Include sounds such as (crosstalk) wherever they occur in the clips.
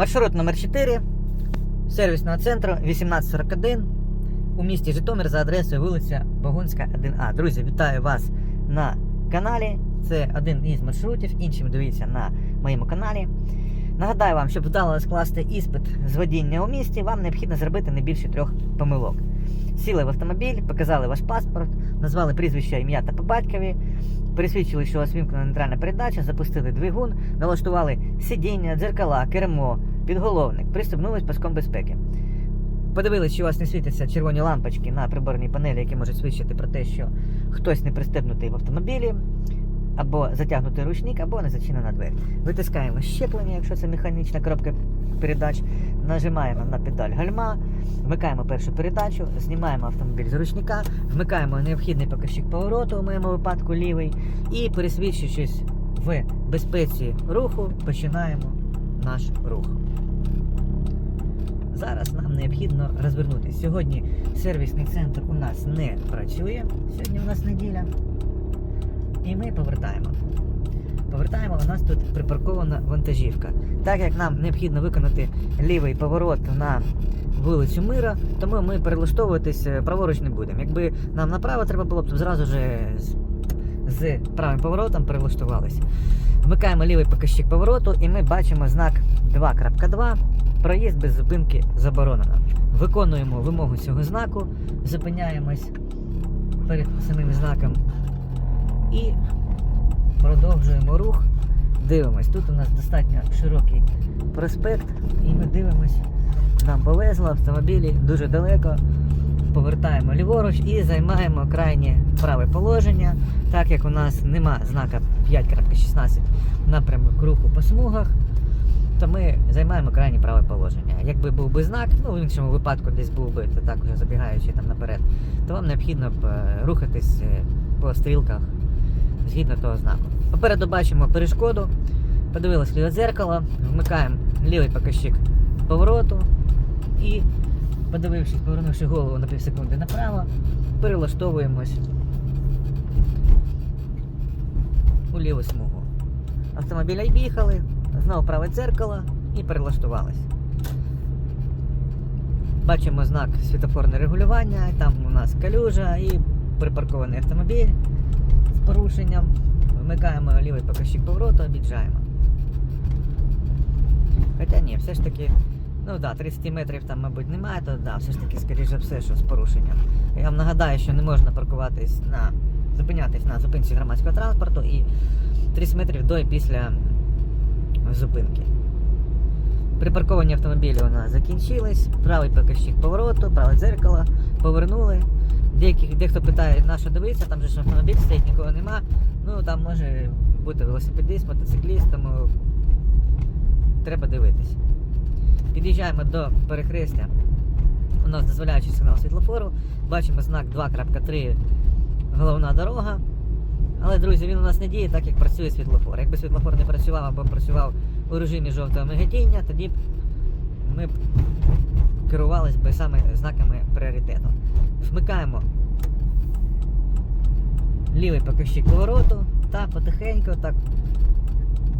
Маршрут номер 4 сервісного центру 1841 у місті Житомир за адресою вулиця Богунська, 1А. Друзі, вітаю вас на каналі. Це один із маршрутів, іншим дивіться на моєму каналі. Нагадаю вам, щоб вдало скласти іспит з водіння у місті, вам необхідно зробити не більше трьох помилок. Сіли в автомобіль, показали ваш паспорт, назвали прізвище, ім'я та по батькові, пересвідчили, що у вас вімкнена нейтральна передача, запустили двигун, налаштували сидіння, дзеркала, кермо, підголовник, пристебнулись паском безпеки. Подивились, що у вас не світяться червоні лампочки на приборній панелі, які можуть свідчити про те, що хтось не пристебнутий в автомобілі, або затягнутий ручник, або не зачинена двері. Витискаємо щеплення, якщо це механічна коробка передач, нажимаємо на педаль гальма, вмикаємо першу передачу, знімаємо автомобіль з ручника, вмикаємо необхідний показчик повороту, у моєму випадку лівий, і пересвідчуючись в безпеці руху, починаємо наш рух. Зараз нам необхідно розвернутися. Сьогодні сервісний центр у нас не працює. Сьогодні у нас неділя. І ми повертаємо. Повертаємо, у нас тут припаркована вантажівка. Так як нам необхідно виконати лівий поворот на вулицю Мира, тому ми перелаштовуватись е, праворуч не будемо. Якби нам направо треба було то зразу ж з, з правим поворотом перелаштувалися. Вмикаємо лівий показчик повороту і ми бачимо знак 2.2. Проїзд без зупинки заборонено. Виконуємо вимогу цього знаку, зупиняємось перед самим знаком і продовжуємо рух. Дивимось. Тут у нас достатньо широкий проспект, і ми дивимось. Нам повезло, автомобілі дуже далеко. Повертаємо ліворуч і займаємо крайнє праве положення. Так як у нас нема знака 5.16 напрямок руху по смугах, то ми займаємо крайнє праве положення. Якби був би знак, ну в іншому випадку десь був би, то так вже забігаючи там наперед, то вам необхідно б е, рухатись е, по стрілках згідно того знаку. Попереду бачимо перешкоду, подивились ліве дзеркало, вмикаємо лівий показчик повороту і, подивившись, повернувши голову на півсекунди направо, перелаштовуємось у ліву смугу. Автомобіля об'їхали, знову праве дзеркало і перелаштувались. Бачимо знак світофорне регулювання, там у нас калюжа і припаркований автомобіль порушенням. Вмикаємо лівий показчик повороту, об'їжджаємо. Хоча ні, все ж таки, ну да, 30 метрів там, мабуть, немає, то да, все ж таки, скоріш за все, що з порушенням. Я вам нагадаю, що не можна паркуватись на зупинятись на зупинці громадського транспорту і 30 метрів до і після зупинки. Припарковані автомобілі у нас закінчились, правий показчик повороту, праве дзеркало, повернули. Деяких, дехто питає, на що дивитися, там же ж автомобіль стоїть, нікого нема. Ну там може бути велосипедист, мотоцикліст, тому треба дивитись. Під'їжджаємо до перехрестя. У нас дозволяючий сигнал світлофору. Бачимо знак 2.3 головна дорога. Але, друзі, він у нас не діє так, як працює світлофор. Якби світлофор не працював або працював у режимі жовтого миготіння, тоді б ми б керувалися би саме пріоритету. Вмикаємо лівий показчик повороту та потихеньку так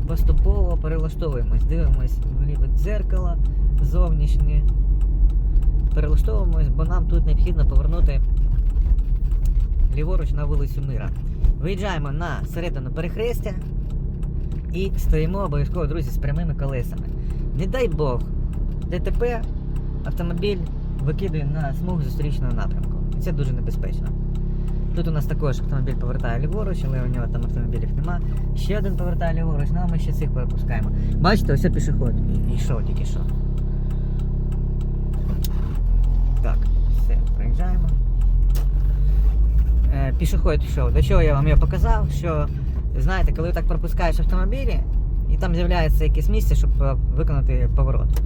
поступово перелаштовуємось, дивимось ліве дзеркало зовнішнє. Перелаштовуємось, бо нам тут необхідно повернути ліворуч на вулицю Мира. Виїжджаємо на середину перехрестя і стоїмо обов'язково, друзі, з прямими колесами. Не дай Бог, ДТП автомобіль викидує на смугу зустрічного напрямку. Це дуже небезпечно. Тут у нас також автомобіль повертає ліворуч, але у нього там автомобілів нема. Ще один повертає ліворуч, ну а ми ще цих перепускаємо. Бачите, ось пішоход і- йшов тільки що. Так, все, проїжджаємо. Е, пішохід йшов. До чого я вам його показав, що знаєте, коли так пропускаєш автомобілі, і там з'являється якесь місце, щоб е, виконати поворот.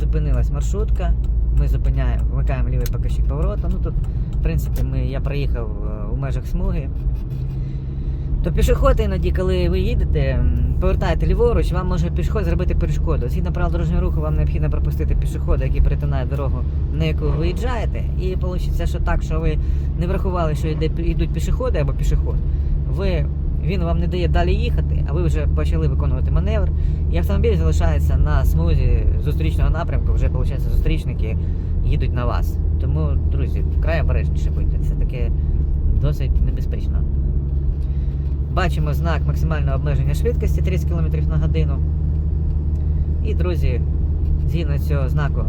Зупинилась маршрутка, ми зупиняємо, вмикаємо лівий показчик повороту. Ну тут, в принципі, ми, я проїхав е, у межах смуги. То пішоход іноді, коли ви їдете, повертаєте ліворуч, вам може пішоход зробити перешкоду. Згідно правил дорожнього руху, вам необхідно пропустити пішохода, який перетинає дорогу, на яку ви виїжджаєте. І вийде, що так, що ви не врахували, що йде, йдуть пішоходи або пішоход. Ви він вам не дає далі їхати, а ви вже почали виконувати маневр, і автомобіль залишається на смузі зустрічного напрямку, вже виходить, зустрічники їдуть на вас. Тому, друзі, вкрай обережніше будьте. Це таке досить небезпечно. Бачимо знак максимального обмеження швидкості 30 км на годину. І, друзі, згідно цього знаку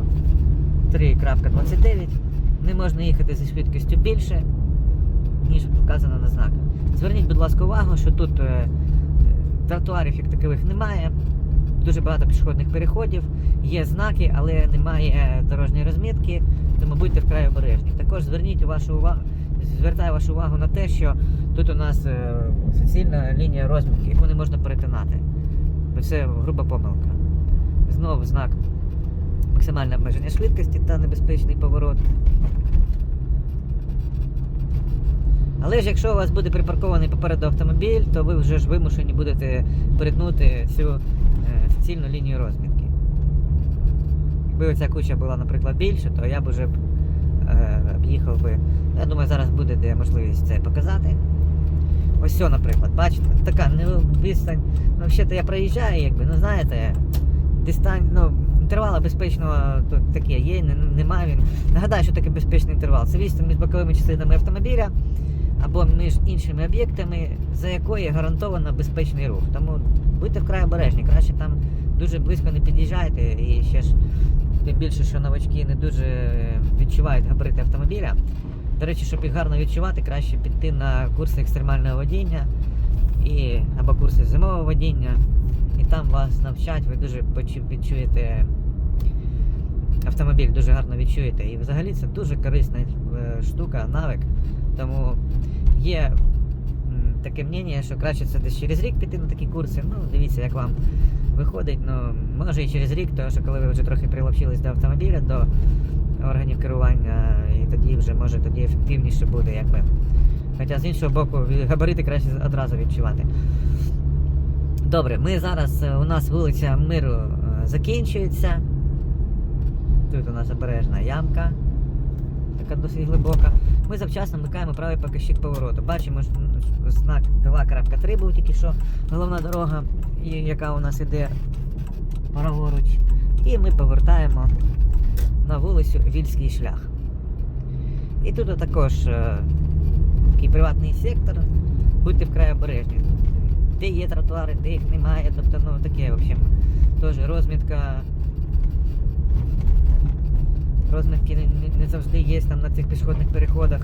3.29 не можна їхати зі швидкістю більше, ніж показано на знак. Зверніть, будь ласка, увагу, що тут е, е, тротуарів як такових немає, дуже багато пішохідних переходів, є знаки, але немає дорожньої розмітки, тому будьте вкрай обережні. Також зверніть вашу увагу, звертаю вашу увагу на те, що тут у нас е, суцільна лінія розмітки, яку не можна перетинати. Бо це груба помилка. Знову знак максимальне обмеження швидкості та небезпечний поворот. Але ж якщо у вас буде припаркований попереду автомобіль, то ви вже ж вимушені будете перетнути цю е, суцільну лінію розмітки. Якби оця куча була, наприклад, більше, то я б уже б е, об'їхав би. Я думаю, зараз буде де можливість це показати. Ось що, наприклад, бачите, така не відстань. Ну, взагалі-то я проїжджаю, якби, ну знаєте, дистань, ну, інтервала безпечного тут таке є, не, немає він. Нагадаю, що таке безпечний інтервал. Це відстань між боковими частинами автомобіля або між іншими об'єктами, за якої гарантовано безпечний рух. Тому будьте вкрай обережні, краще там дуже близько не під'їжджайте і ще ж тим більше, що новачки не дуже відчувають габарити автомобіля. До речі, щоб їх гарно відчувати, краще піти на курси екстремального водіння і, або курси зимового водіння. І там вас навчать, ви дуже відчуєте автомобіль, дуже гарно відчуєте. І взагалі це дуже корисна е, штука, навик. Тому є таке мнення, що краще це десь через рік піти на такі курси. Ну, дивіться, як вам виходить. Ну, може і через рік, тому що коли ви вже трохи приловчились до автомобіля, до органів керування, і тоді вже може тоді ефективніше буде, якби. Хоча з іншого боку, габарити краще одразу відчувати. Добре, ми зараз е, у нас вулиця Миру е, закінчується. Тут у нас обережна ямка, така досить глибока. Ми завчасно вмикаємо правий показчик повороту. Бачимо що, знак 2.3 був тільки що головна дорога, яка у нас іде праворуч. І ми повертаємо на вулицю Вільський шлях. І тут також е, такий приватний сектор. Будьте вкрай обережні. Де є тротуари, де їх немає. Тобто, ну таке, в общем, теж розмітка. Розмітки не, не, не завжди є там на цих пішохідних переходах.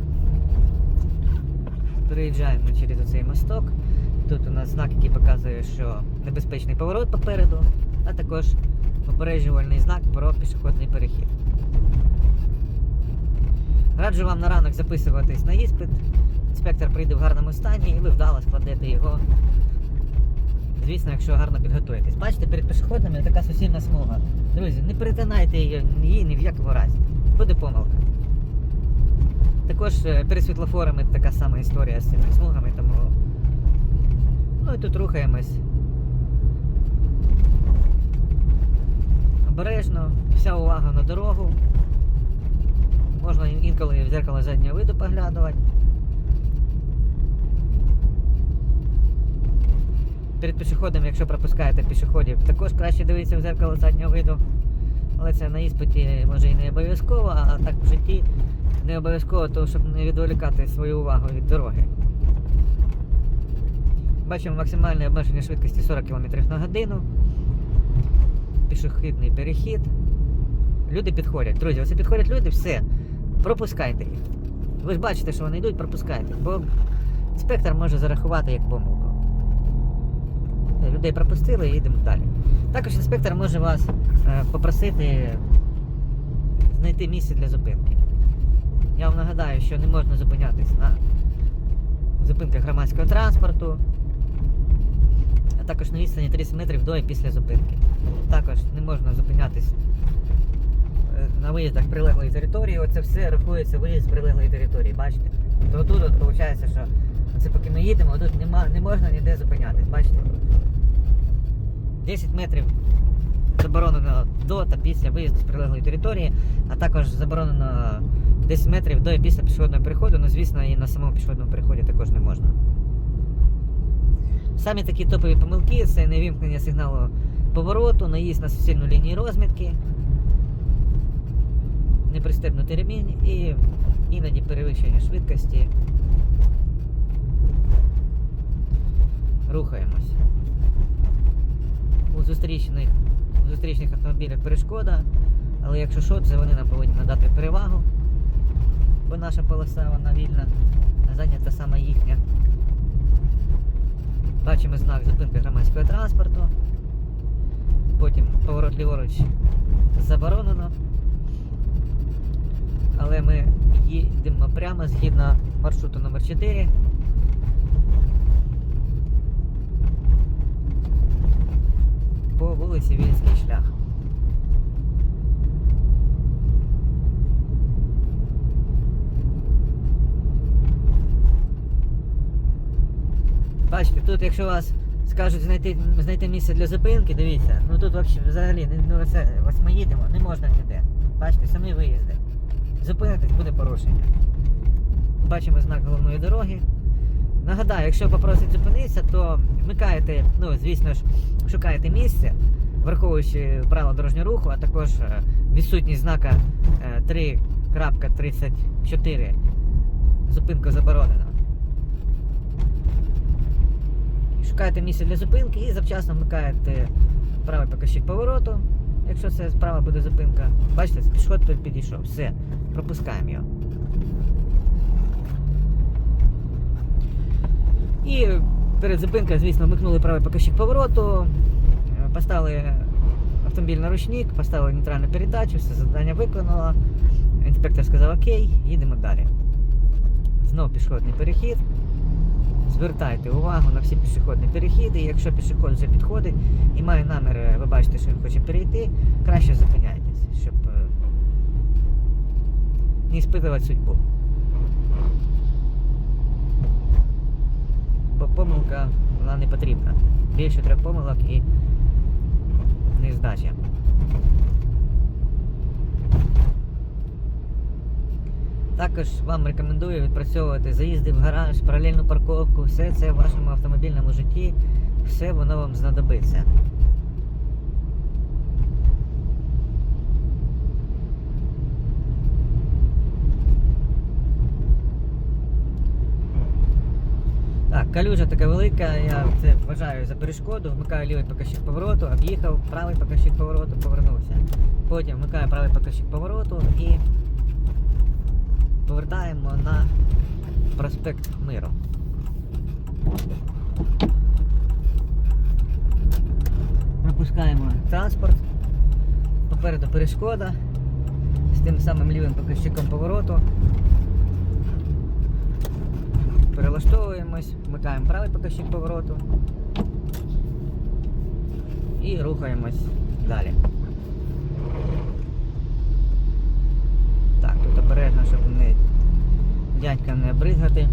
Переїжджаємо через оцей мосток. Тут у нас знак, який показує, що небезпечний поворот попереду, а також попереджувальний знак про пішохідний перехід. Раджу вам на ранок записуватись на іспит. Інспектор прийде в гарному стані і ви вдало складете його. Звісно, якщо гарно підготуєтесь. Бачите, перед пішоходами така суцільна смуга. Друзі, не перетинайте її, її ні в якому разі. Буде помилка. Також е, перед світлофорами така сама історія з цими смугами, тому. Ну і тут рухаємось. Обережно, вся увага на дорогу. Можна інколи в зеркало заднього виду поглядувати. Перед пішоходом, якщо пропускаєте пішоходів, також краще дивитися в зеркало заднього виду. Але це на іспиті може і не обов'язково, а так в житті не обов'язково, то щоб не відволікати свою увагу від дороги. Бачимо максимальне обмеження швидкості 40 км на годину. Пішохідний перехід. Люди підходять. Друзі, оце підходять люди, все. Пропускайте їх. Ви ж бачите, що вони йдуть, пропускайте. Бо інспектор може зарахувати як помилку. Людей пропустили і їдемо далі. Також інспектор може вас е, попросити знайти місце для зупинки. Я вам нагадаю, що не можна зупинятись на зупинках громадського транспорту, а також на відстані 30 метрів до і після зупинки. Також не можна зупинятись е, на виїздах прилеглої території. Оце все рахується виїзд з прилеглої території. Бачите? То тут виходить, що це поки ми їдемо, тут нема, не можна ніде зупинятись. Бачите? 10 метрів заборонено до та після виїзду з прилеглої території, а також заборонено 10 метрів до і після пішохідного переходу. Ну, звісно, і на самому пішохідному переході також не можна. Самі такі топові помилки це невімкнення сигналу повороту, наїзд на суцільну лінію розмітки, непристебнутий ремінь і іноді перевищення швидкості. Рухаємось. У зустрічних, зустрічних автомобілях перешкода, але якщо що, це вони нам повинні надати перевагу, бо наша полоса вона вільна, а зайнята саме їхня. Бачимо знак зупинки громадського транспорту. Потім поворот ліворуч заборонено. Але ми їдемо прямо згідно маршруту номер 4 по вулиці шлях. Бачите, тут якщо вас скажуть знайти, знайти місце для зупинки, дивіться, ну тут взагалі ну, це, ось ми їдемо, не можна ніде. Бачите, самі виїзди. Зупинитись буде порушення. Бачимо знак головної дороги. Нагадаю, якщо попросить зупинитися, то вмикаєте, ну звісно ж, шукаєте місце, враховуючи правила дорожнього руху, а також е, відсутність знака е, 3.34. Зупинка заборонена. Шукаєте місце для зупинки і завчасно вмикаєте правий показчик повороту. Якщо це справа буде зупинка. Бачите, пішохід тут підійшов. Все, пропускаємо його. І перед зупинкою, звісно, вмикнули правий показчик повороту, е, поставили автомобіль на ручник, поставили нейтральну передачу, все завдання виконало. Інспектор сказав окей, їдемо далі. Знову пішохідний перехід. Звертайте увагу на всі пішохідні перехіди. Якщо пішохід вже підходить і має намір, е, ви бачите, що він хоче перейти, краще зупиняйтесь, щоб е, не іспитувати судьбу. Бо помилка вона не потрібна. Більше трьох помилок і не здача. Також вам рекомендую відпрацьовувати заїзди в гараж, паралельну парковку, все це в вашому автомобільному житті, все воно вам знадобиться. Так, калюжа така велика, я це вважаю за перешкоду, вмикаю лівий показчик повороту, об'їхав, правий показчик повороту, повернувся. Потім вмикаю правий показчик повороту і повертаємо на проспект Миру. Пропускаємо транспорт. Попереду перешкода з тим самим лівим показчиком повороту. Перелаштовуємось, вмикаємо правий показчик повороту і рухаємось далі. Так, тут обережно, щоб не дядька не бризгати.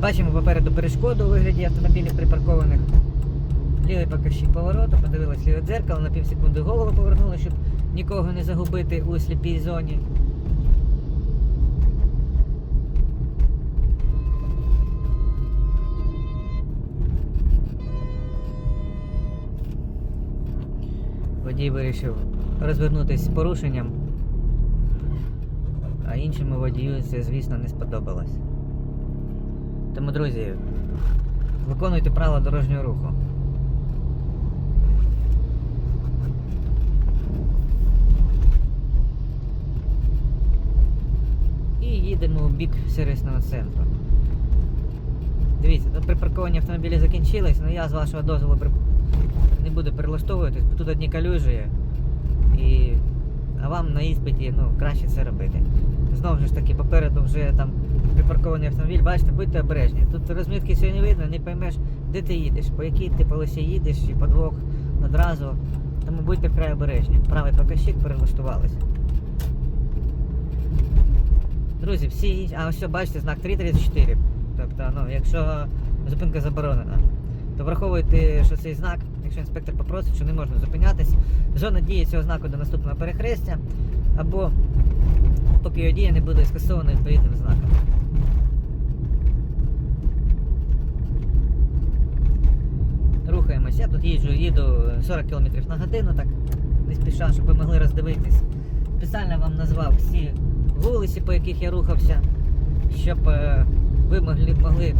Бачимо попереду перешкоду у вигляді автомобілів припаркованих. Лівий показчик повороту, подивилась ліве дзеркало, на пів секунди голову повернули, щоб нікого не загубити у сліпій зоні. Водій вирішив розвернутися з порушенням, а іншому водію це, звісно, не сподобалось. Тому, друзі, виконуйте правила дорожнього руху. І їдемо у бік сервісного центру. Дивіться, тут припарковані автомобілі закінчились, але я з вашого дозволу при- буду перелаштовуватись, бо тут одні калюжі. І... А вам на іспиті ну, краще це робити. Знову ж таки, попереду вже там припаркований автомобіль, бачите, будьте обережні. Тут розмітки сьогодні видно, не поймеш, де ти їдеш, по якій ти полосі їдеш, і по двох одразу. Тому будьте вкрай обережні. Правий показчик перелаштувалися. Друзі, всі. А ось бачите, знак 334. Тобто, ну, якщо зупинка заборонена, то враховуйте, що цей знак, якщо інспектор попросить, що не можна зупинятися. Зона дії цього знаку до наступного перехрестя, або поки його дія не буде скасована відповідним знаком. Рухаємося, я тут їжу їду 40 км на годину, так не спіша, щоб ви могли роздивитись. Спеціально вам назвав всі вулиці, по яких я рухався, щоб е, ви могли, могли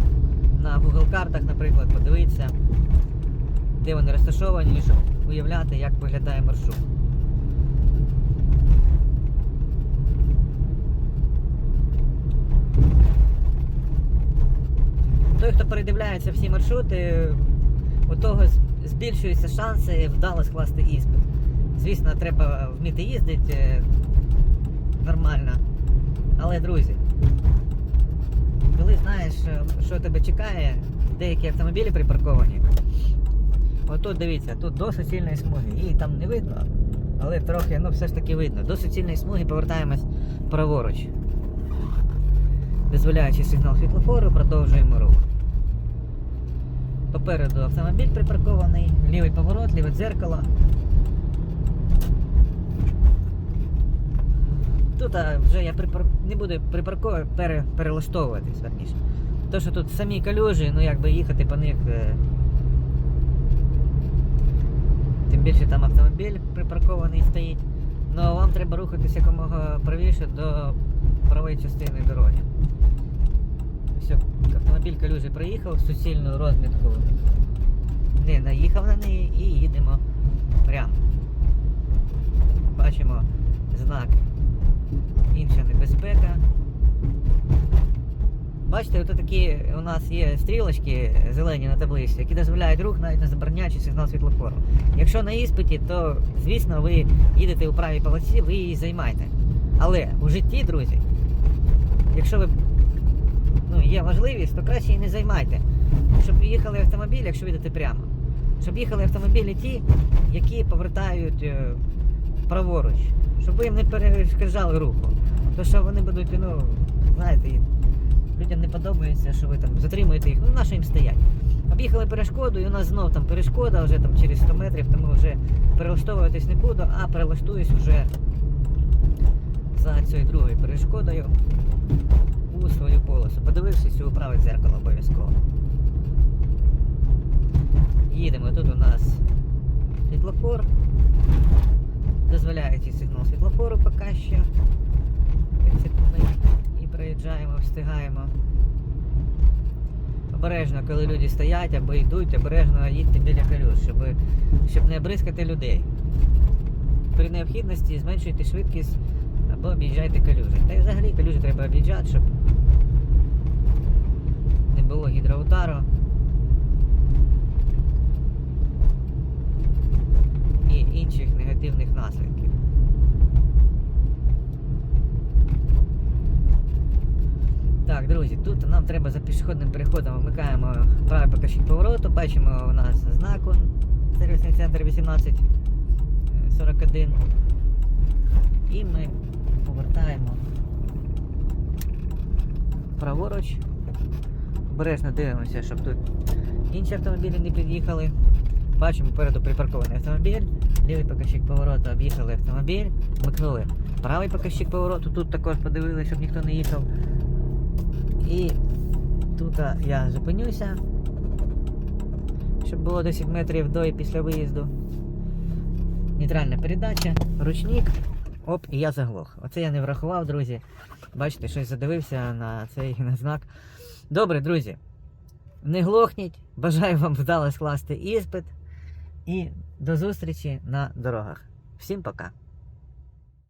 на Google картах, наприклад, подивитися де вони розташовані, щоб уявляти, як виглядає маршрут. Той, хто передивляється всі маршрути, у того збільшуються шанси вдало скласти іспит. Звісно, треба вміти їздити е, нормально. Але, друзі, коли знаєш, е, що тебе чекає, деякі автомобілі припарковані. Отут дивіться, тут до суцільної смуги. Її там не видно, але трохи, ну все ж таки видно. До суцільної смуги повертаємось праворуч. Дозволяючи сигнал світлофору, продовжуємо рух. Попереду автомобіль припаркований, лівий поворот, ліве дзеркало. Тут вже я припар... не буду припарковувати, пере... перелаштовуватись, верніше. То, що тут самі калюжі, ну якби їхати по них. е, Тим більше там автомобіль припаркований стоїть. Ну вам треба рухатися якомога правіше до правої частини дороги. Все, автомобіль калюжі проїхав, суцільну розмітку не наїхав на неї і їдемо прямо. Бачимо знак інша небезпека. Бачите, от такі у нас є стрілочки зелені на табличці, які дозволяють рух навіть не забороняючи сигнал світлофору. Якщо на іспиті, то звісно ви їдете у правій полосі, ви її займаєте. Але у житті, друзі, якщо ви ну, є можливість, то краще її не займайте. Щоб їхали автомобілі, якщо ви йдете прямо. Щоб їхали автомобілі ті, які повертають е, праворуч, щоб ви їм не перешкоджали руху. То що вони будуть, ну, знаєте, людям не подобається, що ви там затримуєте їх, ну на що їм стоять. Об'їхали перешкоду, і у нас знов там перешкода вже там через 100 метрів, тому вже перелаштовуватись не буду, а перелаштуюсь вже за цією другою перешкодою у свою полосу. Подивившись у праве дзеркало обов'язково. Їдемо. Тут у нас світлофор. Дозволяючи сигнал світлофору поки що. В принципі, ми і проїжджаємо, встигаємо. Обережно, коли люди стоять або йдуть, обережно їдьте біля колюс, щоб, щоб не бризкати людей. При необхідності зменшуйте швидкість або об'їжджайте калюжі. Та й взагалі калюжі треба об'їжджати, щоб не було гідроудару. І інших негативних наслідків. Так, друзі, тут нам треба за пішохідним переходом вмикаємо правий покажчик повороту. Бачимо у нас знак сервісний центр 1841. І ми повертаємо праворуч. Обережно дивимося, щоб тут інші автомобілі не під'їхали. Бачимо попереду припаркований автомобіль, лівий показчик повороту об'їхали автомобіль, вмикнули правий показчик повороту, тут також подивилися, щоб ніхто не їхав. І тут я зупинюся, щоб було 10 метрів до і після виїзду. Нейтральна передача, ручник. Оп, і я заглох. Оце я не врахував, друзі. Бачите, щось задивився на цей (laughs) на знак. Добре, друзі. Не глохніть. Бажаю вам вдало скласти іспит. І до зустрічі на дорогах. Всім пока!